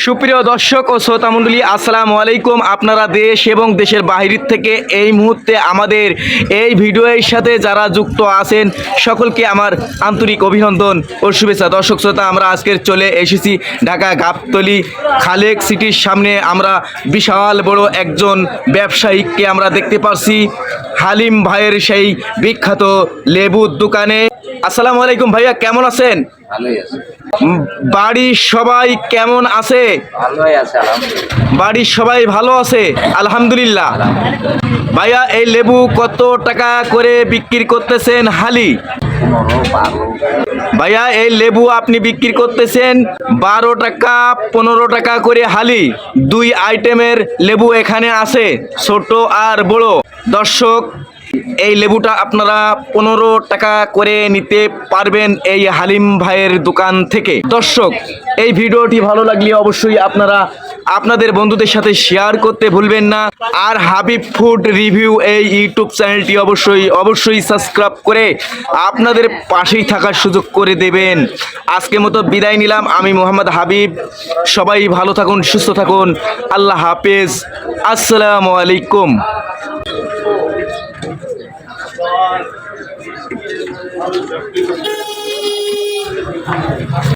সুপ্রিয় দর্শক ও শ্রোতা মণ্ডলী, আসসালামু আলাইকুম। আপনারা দেশ এবং দেশের বাহির থেকে এই মুহূর্তে আমাদের এই ভিডিওর সাথে যারা যুক্ত আছেন, সকলকে আমার আন্তরিক অভিনন্দন ও শুভেচ্ছা। দর্শক, শ্রোতা, আমরা আজকের চলে এসেছি ঢাকা গাবতলি খালেক সিটির সামনে। আমরা বিশাল বড় একজন ব্যবসায়ীকে আমরা দেখতে পারছি। হালিম ভাইয়ের সেই বিখ্যাত লেবুর দোকানে। আসসালামু আলাইকুম ভাইয়া কেমন আছেন? বাড়ির সবাই কেমন আছে? বাড়ির সবাই ভালো আছে? আলহামদুলিল্লাহ। ভাইয়া এই লেবু কত টাকা করে বিক্রি করতেছেন হালি? ভাইয়া এই লেবু আপনি বিক্রি করতেছেন বারো টাকা পনেরো টাকা করে হালি। দুই আইটেমের লেবু এখানে আছে ছোট আর বড়। দর্শক এই লেবুটা আপনারা পনেরো টাকা করে নিতে পারবেন এই হালিম ভাইয়ের দোকান থেকে। দর্শক, এই ভিডিওটি ভালো লাগলে অবশ্যই আপনারা আপনাদের বন্ধুদের সাথে শেয়ার করতে ভুলবেন না। আর হাবিব ফুড রিভিউ এই ইউটিউব চ্যানেলটি অবশ্যই অবশ্যই সাবস্ক্রাইব করে আপনাদের পাশেই থাকার সুযোগ করে দেবেন। আজকে মতো বিদায় নিলাম। আমি মোহাম্মদ হাবিব। সবাই ভালো থাকুন, সুস্থ থাকুন। আল্লাহ হাফেজ। আসসালামু আলাইকুম। Thank you.